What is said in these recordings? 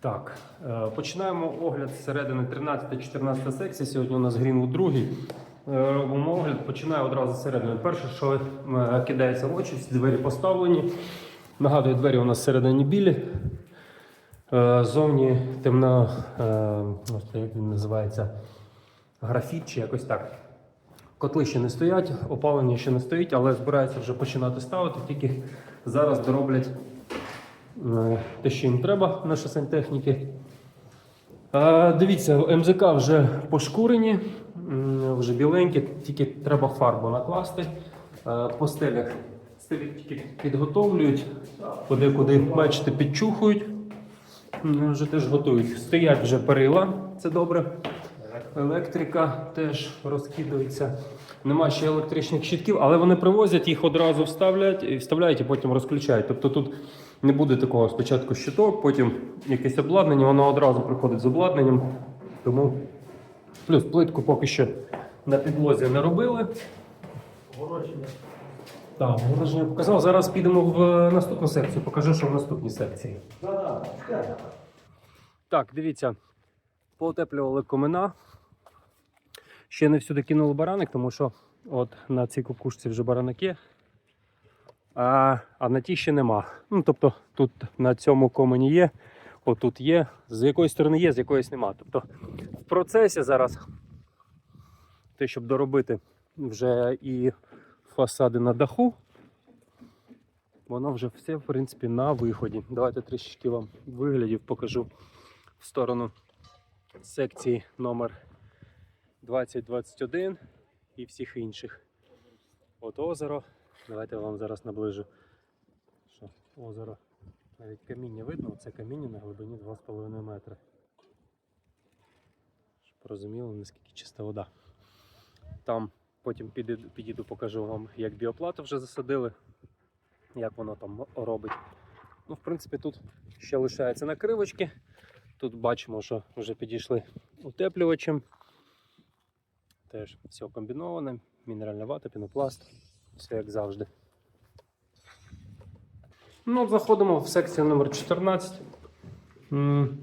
Так, е, починаємо огляд з середини 13-14 секції. Сьогодні у нас Грінвуд другий. Е, Робимо огляд, починаю одразу з середини. Перше, що е, кидається в очі, двері поставлені. Нагадую, двері у нас всередині білі. Зовні темно, е, як він називається, графіт чи якось так. Котли ще не стоять, опалення ще не стоїть, але збираються вже починати ставити. Тільки зараз дороблять те, що їм треба, наші сантехніки. Е, Дивіться, МЗК вже пошкурені, вже біленькі, тільки треба фарбу накласти. Е, По стелях стелі тільки підготовлюють, подекуди, бачите, підчухують. Вже теж готують. Стоять вже перила, це добре. Електрика теж розкидується. Нема ще електричних щитків, але вони привозять, їх одразу вставляють вставляють і потім розключають. Тобто тут не буде такого спочатку щиток, потім якесь обладнання, воно одразу приходить з обладнанням. Тому плюс плитку поки що на підлозі не робили. Так, враження показав. Зараз підемо в наступну секцію, покажу, що в наступній секції. Так, дивіться, поутеплювали комина. Ще не всюди кинули бараник, тому що от на цій кукушці вже бараник є, а, а на тій ще нема. Ну, тобто тут на цьому комені є, отут є, з якоїсь сторони є, з якоїсь нема. Тобто в процесі зараз те, щоб доробити вже і фасади на даху, воно вже все, в принципі, на виході. Давайте трішечки вам виглядів покажу в сторону секції номер 2021 і всіх інших. От озеро. Давайте я вам зараз наближу. Що озеро. Навіть каміння видно, це каміння на глибині 2,5 метри. Щоб розуміли, наскільки чиста вода. Там потім підійду, підійду покажу вам, як біоплату вже засадили, як воно там робить. Ну, в принципі, тут ще лишаються накривочки. Тут бачимо, що вже підійшли утеплювачем. Теж все комбіноване, мінеральна вата, пінопласт, все як завжди. Ну, заходимо в секцію номер 14.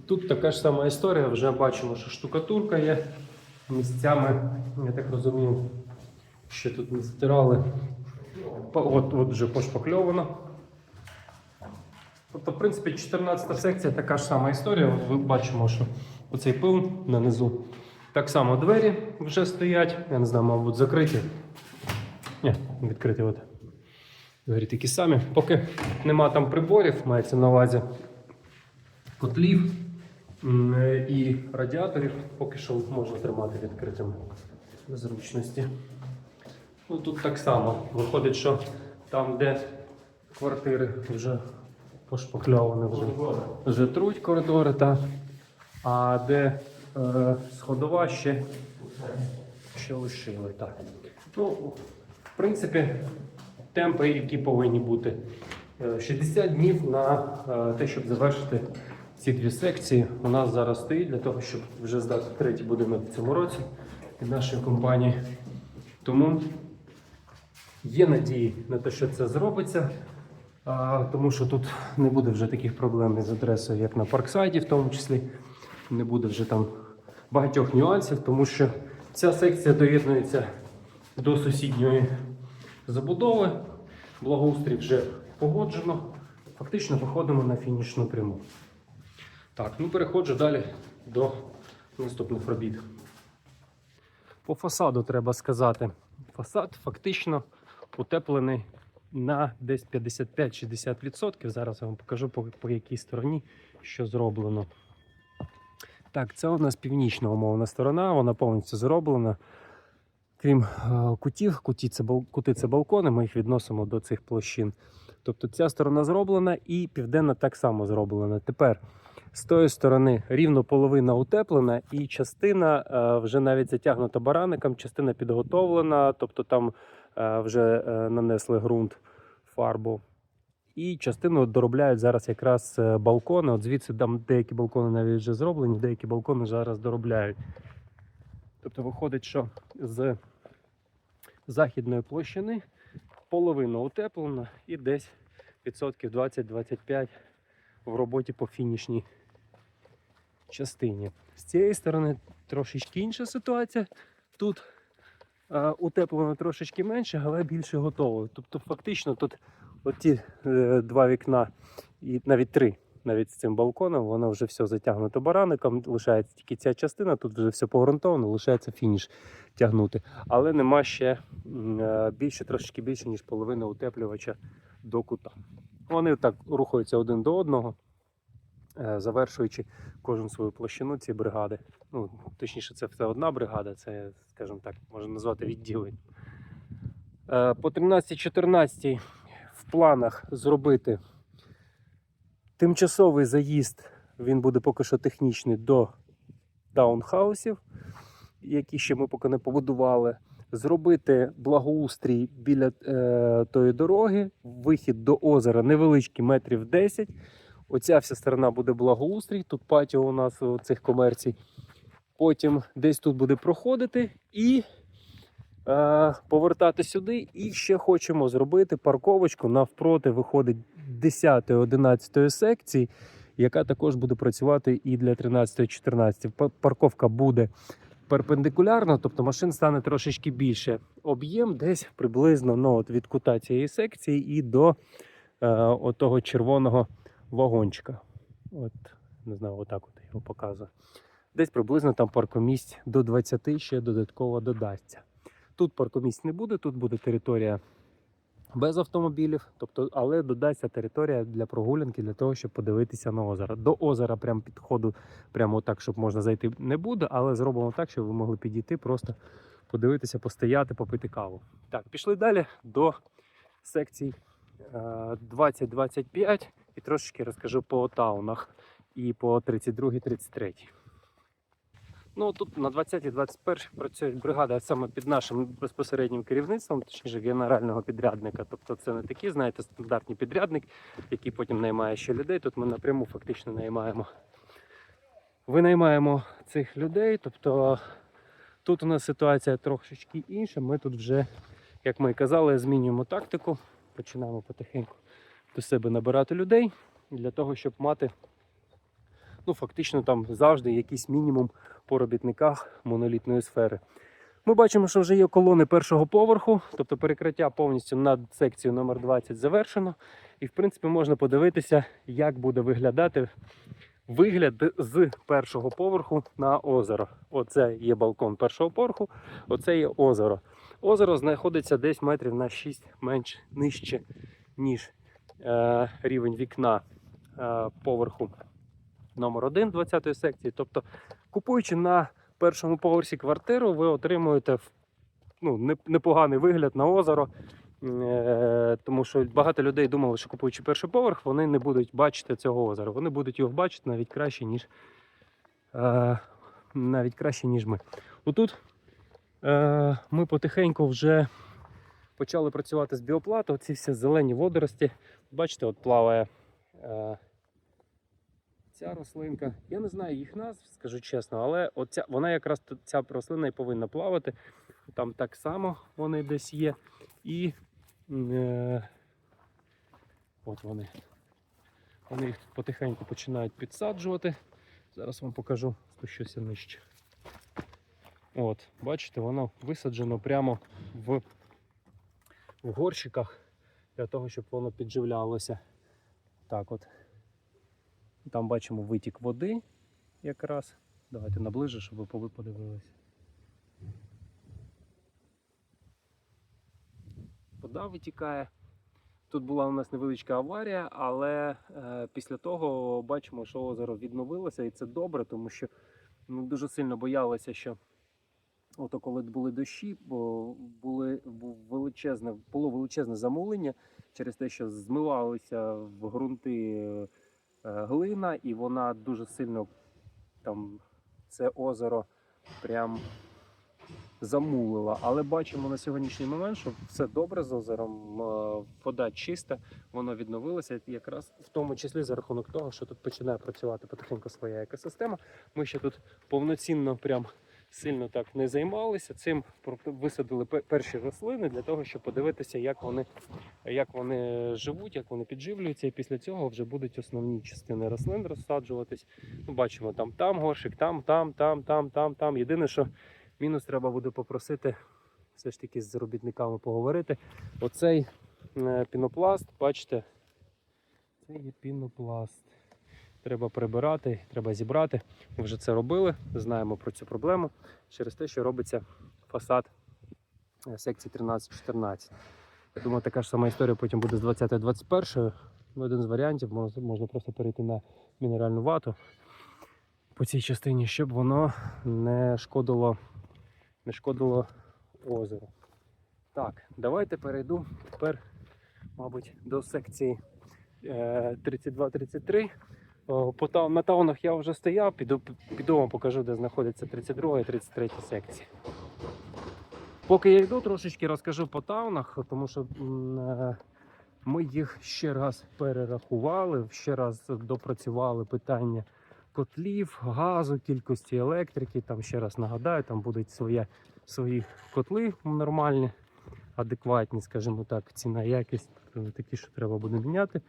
Тут така ж сама історія, вже бачимо, що штукатурка є місцями, я так розумію, що тут не затирали. По- От, от вже пошпакльовано. Тобто, в принципі, 14 секція така ж сама історія. Ми бачимо, що оцей пил на низу. Так само двері вже стоять. Я не знаю, мабуть, закриті. Відкриті от. Двері такі самі. Поки нема там приборів, мається на увазі котлів і радіаторів, поки що можна тримати відкритими для зручності. Ну, тут так само. Виходить, що там, де квартири вже пошпакльовані, вже, вже труть коридори, та, а де е, сходова ще, ще лишили. Так. Ну, в принципі, темпи, які повинні бути. Е, 60 днів на е, те, щоб завершити ці дві секції. У нас зараз стоїть для того, щоб вже здати третій будинок в цьому році від нашої компанії. Тому Є надії на те, що це зробиться, тому що тут не буде вже таких проблем з адресою, як на парксайді, в тому числі. Не буде вже там багатьох нюансів, тому що ця секція доєднується до сусідньої забудови. Благоустрій вже погоджено. Фактично виходимо на фінішну пряму. Так, ну переходжу далі до наступних робіт. По фасаду треба сказати. Фасад фактично утеплений на десь 55-60%. Зараз я вам покажу по, по якій стороні, що зроблено. Так, це у нас північна умовна сторона, вона повністю зроблена. Крім е, кутів, куті це, кути це балкони, ми їх відносимо до цих площин. Тобто ця сторона зроблена і південна так само зроблена. Тепер з тої сторони рівно половина утеплена, і частина е, вже навіть затягнута бараником, частина підготовлена, тобто там е, вже нанесли ґрунт, фарбу. І частину доробляють зараз якраз балкони. От звідси там деякі балкони навіть вже зроблені, деякі балкони зараз доробляють. Тобто виходить, що з західної площини половина утеплена і десь відсотків 20-25 в роботі по фінішній частині. З цієї сторони трошечки інша ситуація. Тут е, утеплено трошечки менше, але більше готово. Тобто, фактично, тут оті е, два вікна, і навіть три, навіть з цим балконом, воно вже все затягнуто бараником. Лишається тільки ця частина, тут вже все погрунтовано, лишається фініш тягнути. Але нема ще е, більше, трошечки більше, ніж половина утеплювача до кута. Вони так рухаються один до одного, е, завершуючи кожну свою площину ці бригади. Ну, точніше, це все одна бригада, це, скажімо так, можна назвати відділення. Е, По 13-14 в планах зробити тимчасовий заїзд, він буде поки що технічний до таунхаусів, які ще ми поки не побудували. Зробити благоустрій біля е, тої дороги, вихід до озера невеличкий метрів 10. Оця вся сторона буде благоустрій, тут патіо у нас у цих комерцій. Потім десь тут буде проходити і повертати сюди. І ще хочемо зробити парковочку навпроти виходить 10-11 секції, яка також буде працювати і для 13-14. Парковка буде перпендикулярна, тобто машин стане трошечки більше. Об'єм десь приблизно ну, от від кута цієї секції і до е, отого червоного вагончика. От, не знаю, отак от його показую. Десь приблизно там паркомісць до 20 ще додатково додасться. Тут паркомісць не буде, тут буде територія без автомобілів, тобто, але додасться територія для прогулянки, для того, щоб подивитися на озеро. До озера прям підходу, прямо так, щоб можна зайти, не буде, але зробимо так, щоб ви могли підійти, просто подивитися, постояти, попити каву. Так, пішли далі до секцій е, 20-25 і трошечки розкажу по таунах і по 32-33. Ну тут на 20-21 працює бригада саме під нашим безпосереднім керівництвом, точніше генерального підрядника. Тобто це не такі, знаєте, стандартні підрядник, який потім наймає ще людей. Тут ми напряму фактично наймаємо. Винаймаємо цих людей. Тобто тут у нас ситуація трошечки інша. Ми тут вже, як ми і казали, змінюємо тактику, починаємо потихеньку до себе набирати людей для того, щоб мати ну, фактично там завжди якийсь мінімум по робітниках монолітної сфери. Ми бачимо, що вже є колони першого поверху, тобто перекриття повністю над секцією номер 20 завершено. І в принципі можна подивитися, як буде виглядати вигляд з першого поверху на озеро. Оце є балкон першого поверху, оце є озеро. Озеро знаходиться десь метрів на 6 менш нижче, ніж е, рівень вікна е, поверху номер 1 20 секції. Тобто, купуючи на першому поверсі квартиру, ви отримуєте ну, непоганий вигляд на озеро. Е, Тому що багато людей думали, що купуючи перший поверх, вони не будуть бачити цього озера. Вони будуть його бачити навіть краще, ніж, е, навіть краще, ніж ми. Отут е, ми потихеньку вже почали працювати з біоплату. Ці всі зелені водорості. Бачите, от плаває ця рослинка. Я не знаю їх назв, скажу чесно, але оця, вона якраз ця рослина і повинна плавати. Там так само вони десь є. І е, от вони. Вони їх потихеньку починають підсаджувати. Зараз вам покажу, спущуся нижче. От, бачите, воно висаджено прямо в, в горщиках для того, щоб воно підживлялося. Так от. Там бачимо витік води якраз. Давайте наближу, щоб ви подивилися. Вода витікає. Тут була у нас невеличка аварія, але е, після того бачимо, що озеро відновилося, і це добре, тому що ми дуже сильно боялися, що ото коли були дощі, бо були величезне, було величезне замулення через те, що змивалися в ґрунти е, глина, і вона дуже сильно там це озеро прям замулила. Але бачимо на сьогоднішній момент, що все добре з озером, е, вода чиста, воно відновилося якраз в тому числі за рахунок того, що тут починає працювати потихеньку своя екосистема. Ми ще тут повноцінно прям сильно так не займалися цим. Висадили перші рослини для того, щоб подивитися, як вони, як вони живуть, як вони підживлюються. І після цього вже будуть основні частини рослин розсаджуватись. Ну, бачимо, там, там горшик, там, там, там, там, там, там. Єдине, що мінус треба буде попросити все ж таки з робітниками поговорити. Оцей е, пінопласт, бачите, це є пінопласт. Треба прибирати, треба зібрати. Ми вже це робили, знаємо про цю проблему через те, що робиться фасад е, секції 13-14. Я думаю, така ж сама історія потім буде з 20-21. Один з варіантів можна, просто перейти на мінеральну вату по цій частині, щоб воно не шкодило, не шкодило озеру. Так, давайте перейду тепер, мабуть, до секції е, 32-33. Та- на таунах я вже стояв, піду, піду вам покажу, де знаходиться 32 і 33 секції. Поки я йду, трошечки розкажу по таунах, тому що е, ми їх ще раз перерахували, ще раз допрацювали питання котлів, газу, кількості електрики. Там ще раз нагадаю, там будуть своє, свої котли нормальні, адекватні, скажімо так, ціна якість, такі, що треба буде міняти.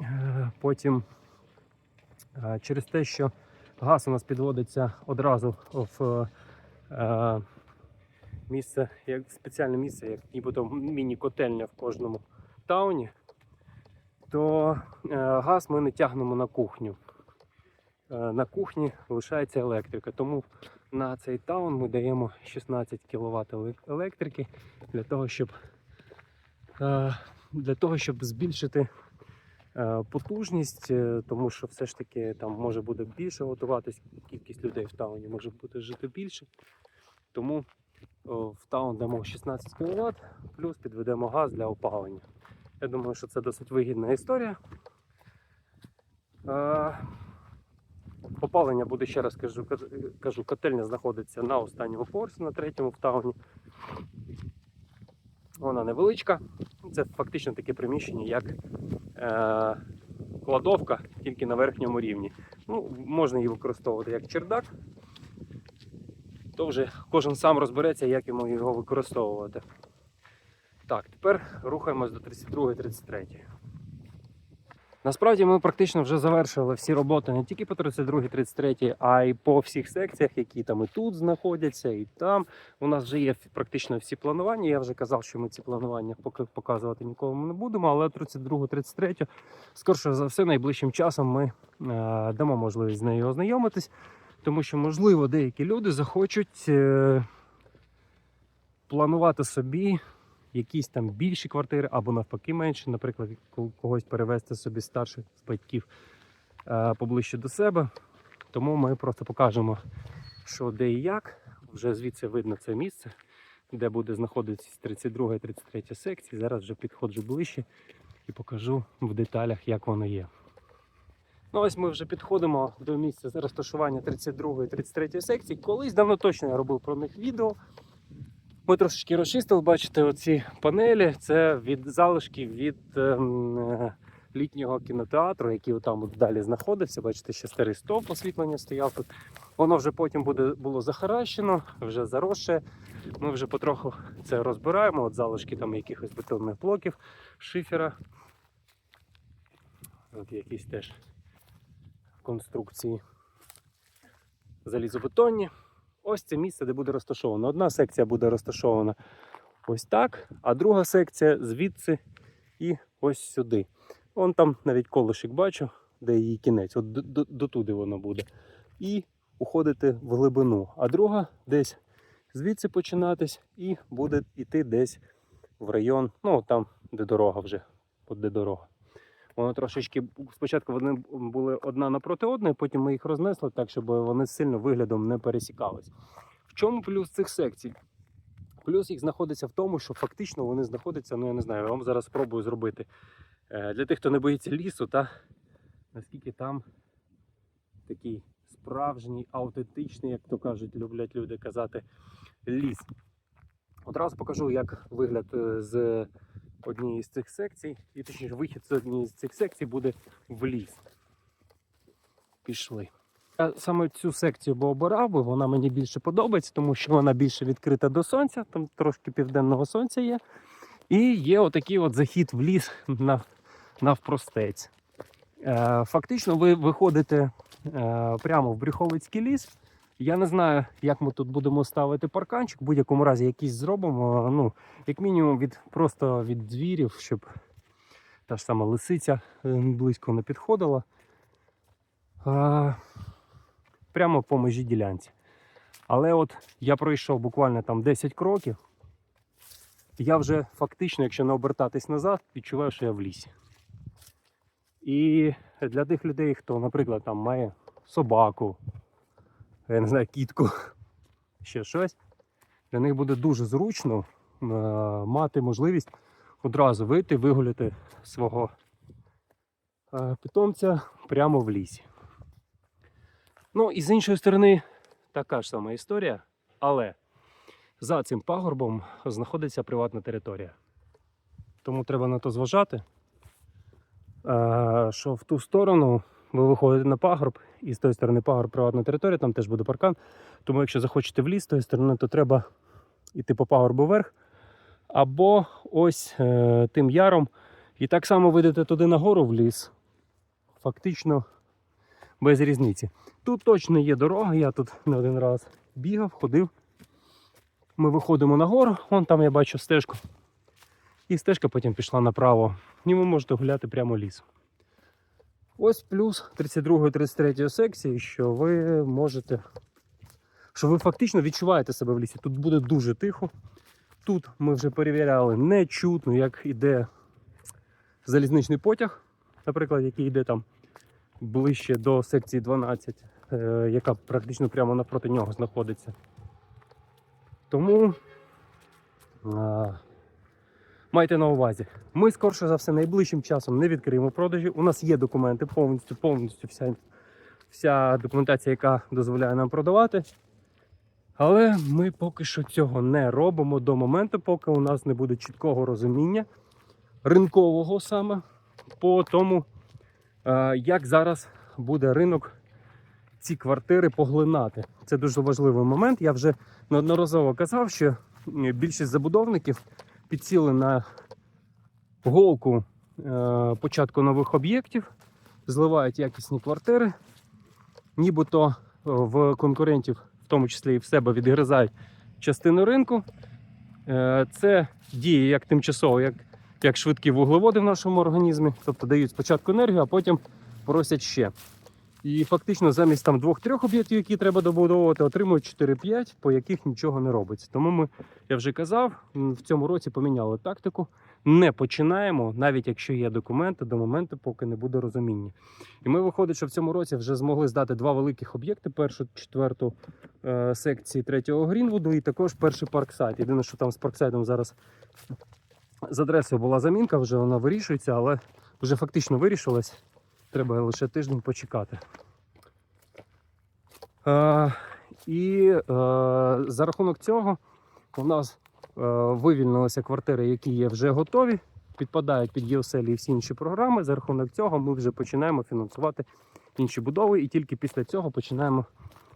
Е, Потім Е, через те, що газ у нас підводиться одразу в е, місце, як спеціальне місце, як нібито міні-котельня в кожному тауні, то е, газ ми не тягнемо на кухню. Е, на кухні лишається електрика. Тому на цей таун ми даємо 16 кВт електрики для того, щоб, е, для того, щоб збільшити е, потужність, е, тому що все ж таки там може буде більше готуватись, кількість людей в тауні може бути жити більше. Тому в таун дамо 16 кВт, плюс підведемо газ для опалення. Я думаю, що це досить вигідна історія. Е, Опалення буде, ще раз кажу, кажу, котельня знаходиться на останньому поверсі, на третьому в тауні. Вона невеличка. Це фактично таке приміщення, як е, кладовка, тільки на верхньому рівні. Ну, можна її використовувати як чердак. То вже кожен сам розбереться, як йому його використовувати. Так, тепер рухаємось до 32-33. Насправді ми практично вже завершили всі роботи не тільки по 32-33, а й по всіх секціях, які там і тут знаходяться, і там. У нас вже є практично всі планування. Я вже казав, що ми ці планування поки показувати нікому не будемо, але 32-33, скорше за все, найближчим часом ми е, дамо можливість з нею ознайомитись, тому що, можливо, деякі люди захочуть е, планувати собі якісь там більші квартири або навпаки менші, наприклад, когось перевезти собі старших з батьків е, поближче до себе. Тому ми просто покажемо, що де і як. Вже звідси видно це місце, де буде знаходитися 32 і 33 секції. Зараз вже підходжу ближче і покажу в деталях, як воно є. Ну ось ми вже підходимо до місця розташування 32 і 33 секції. Колись давно точно я робив про них відео. Ми трошечки розчистили, бачите, оці панелі. Це від залишків від ем, е, літнього кінотеатру, який отам от далі знаходився. Бачите, ще старий стовп освітлення стояв тут. Воно вже потім буде, було захаращено, вже заросше. Ми вже потроху це розбираємо. От залишки там якихось бетонних блоків, шифера. От якісь теж конструкції залізобетонні. Ось це місце, де буде розташовано. Одна секція буде розташована ось так, а друга секція звідси і ось сюди. Вон там навіть колишик бачу, де її кінець. От до- до- дотуди воно буде. І уходити в глибину. А друга десь звідси починатись і буде йти десь в район, ну там, де дорога вже, от де дорога. Воно трошечки спочатку вони були одна напроти одної, потім ми їх рознесли так, щоб вони сильно виглядом не пересікались. В чому плюс цих секцій? Плюс їх знаходиться в тому, що фактично вони знаходяться, ну я не знаю, я вам зараз спробую зробити. Е, Для тих, хто не боїться лісу, та наскільки там такий справжній, аутентичний, як то кажуть, люблять люди казати, ліс. Одразу покажу, як вигляд е, з однієї з цих секцій, і точніше вихід з однієї з цих секцій буде в ліс. Пішли. Я саме цю секцію би обирав би, вона мені більше подобається, тому що вона більше відкрита до сонця, там трошки південного сонця є. І є отакий от захід в ліс нав- навпростець. Е, Фактично, ви виходите е, прямо в Брюховицький ліс. Я не знаю, як ми тут будемо ставити парканчик. В будь-якому разі якийсь зробимо. Ну, як мінімум, від просто від звірів, щоб та ж сама лисиця е, близько не підходила. А, прямо по межі ділянці. Але от я пройшов буквально там 10 кроків. Я вже фактично, якщо не обертатись назад, відчуваю, що я в лісі. І для тих людей, хто, наприклад, там має собаку, я не знаю, кітку, ще щось, для них буде дуже зручно е, мати можливість одразу вийти, вигуляти свого е, питомця прямо в лісі. Ну і з іншої сторони, така ж сама історія, але за цим пагорбом знаходиться приватна територія. Тому треба на то зважати, е, що в ту сторону ви виходите на пагорб, і з тої сторони пагорб приватна територія, там теж буде паркан. Тому якщо захочете в ліс з тої сторони, то треба йти по пагорбу вверх, або ось е, тим яром. І так само вийдете туди нагору в ліс. Фактично без різниці. Тут точно є дорога, я тут не один раз бігав, ходив. Ми виходимо нагору, вон там я бачу стежку. І стежка потім пішла направо. І ви можете гуляти прямо лісом. Ось плюс 32-33 секції, що ви можете. Що ви фактично відчуваєте себе в лісі. Тут буде дуже тихо. Тут ми вже перевіряли, не чутно, як іде залізничний потяг, наприклад, який йде там ближче до секції 12, е, яка практично прямо навпроти нього знаходиться. Тому а, майте на увазі. Ми скорше за все найближчим часом не відкриємо продажі. У нас є документи, повністю, повністю вся, вся документація, яка дозволяє нам продавати. Але ми поки що цього не робимо до моменту, поки у нас не буде чіткого розуміння ринкового саме по тому, е, як зараз буде ринок ці квартири поглинати. Це дуже важливий момент. Я вже неодноразово казав, що більшість забудовників підсіли на голку е, початку нових об'єктів, зливають якісні квартири, нібито е, в конкурентів, в тому числі і в себе, відгризають частину ринку. Е, Це діє як тимчасово, як, як швидкі вуглеводи в нашому організмі, тобто дають спочатку енергію, а потім просять ще. І фактично замість там двох-трьох об'єктів, які треба добудовувати, отримують 4-5, по яких нічого не робиться. Тому ми, я вже казав, в цьому році поміняли тактику. Не починаємо, навіть якщо є документи, до моменту, поки не буде розуміння. І ми виходить, що в цьому році вже змогли здати два великих об'єкти: першу, четверту е, секції третього Грінвуду і також перший парксайд. Єдине, що там з парксайдом зараз з адресою була замінка, вже вона вирішується, але вже фактично вирішилась. Треба лише тиждень почекати. Е, і е, за рахунок цього у нас е, вивільнилися квартири, які є вже готові, підпадають під ЄОСЕЛі і всі інші програми. За рахунок цього ми вже починаємо фінансувати інші будови, і тільки після цього починаємо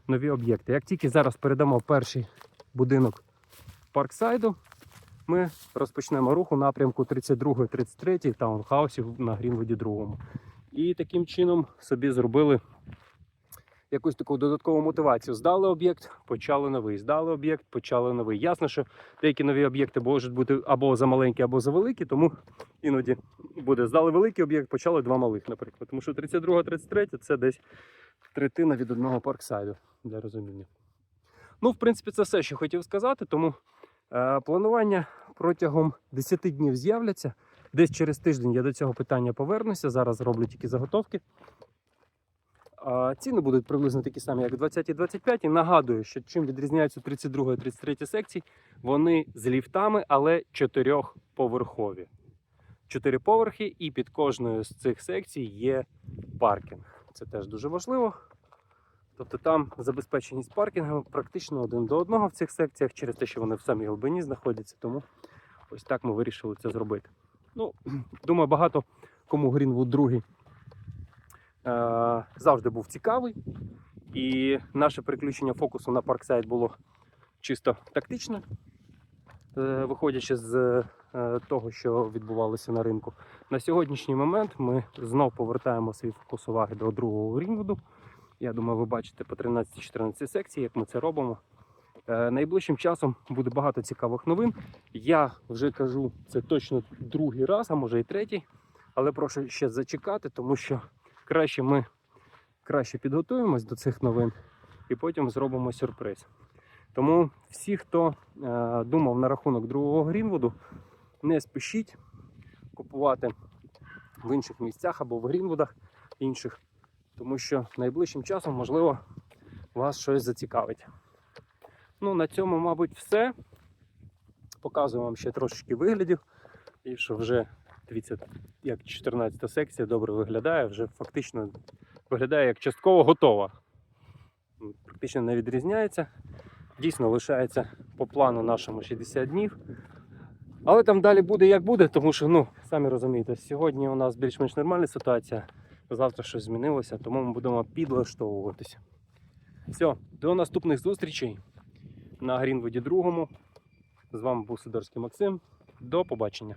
нові об'єкти. Як тільки зараз передамо перший будинок парксайду, ми розпочнемо рух у напрямку 32-33 таунхаусів на Грінвуді 2. І таким чином собі зробили якусь таку додаткову мотивацію. Здали об'єкт, почали новий. Здали об'єкт, почали новий. Ясно, що деякі нові об'єкти можуть бути або за маленькі, або за великі, тому іноді буде здали великий об'єкт, почали два малих, наприклад. Тому що 32-33 це десь третина від одного парксайду для розуміння. Ну, в принципі, це все, що хотів сказати. Тому е, планування протягом 10 днів з'являться. Десь через тиждень я до цього питання повернуся. Зараз роблю тільки заготовки. А ціни будуть приблизно такі самі, як 20 і 25. І нагадую, що чим відрізняються 32 і 33 секції, вони з ліфтами, але чотирьохповерхові. Чотири поверхи, і під кожною з цих секцій є паркінг. Це теж дуже важливо. Тобто там забезпеченість паркінгу практично один до одного в цих секціях через те, що вони в самій глибині знаходяться. Тому ось так ми вирішили це зробити. Ну, думаю, багато кому Грінвуд 2 е, завжди був цікавий. І наше переключення фокусу на парксайд було чисто тактичне, е, виходячи з е, того, що відбувалося на ринку. На сьогоднішній момент ми знов повертаємо свій фокус уваги до другого Рінвуду. Я думаю, ви бачите по 13-14 секцій, як ми це робимо. Е, Найближчим часом буде багато цікавих новин. Я вже кажу це точно другий раз, а може і третій. Але прошу ще зачекати, тому що краще ми краще підготуємось до цих новин і потім зробимо сюрприз. Тому всі, хто е, думав на рахунок другого Грінвуду, не спішіть купувати в інших місцях або в Грінвудах інших, тому що найближчим часом, можливо, вас щось зацікавить. Ну, на цьому, мабуть, все. Показую вам ще трошечки виглядів. І що вже, дивіться, як 14 секція добре виглядає, вже фактично виглядає як частково готова. Практично не відрізняється. Дійсно лишається по плану нашому 60 днів. Але там далі буде як буде, тому що, ну, самі розумієте, сьогодні у нас більш-менш нормальна ситуація, завтра щось змінилося, тому ми будемо підлаштовуватися. Все, до наступних зустрічей на Грінвуді другому. З вами був Сидорський Максим. До побачення.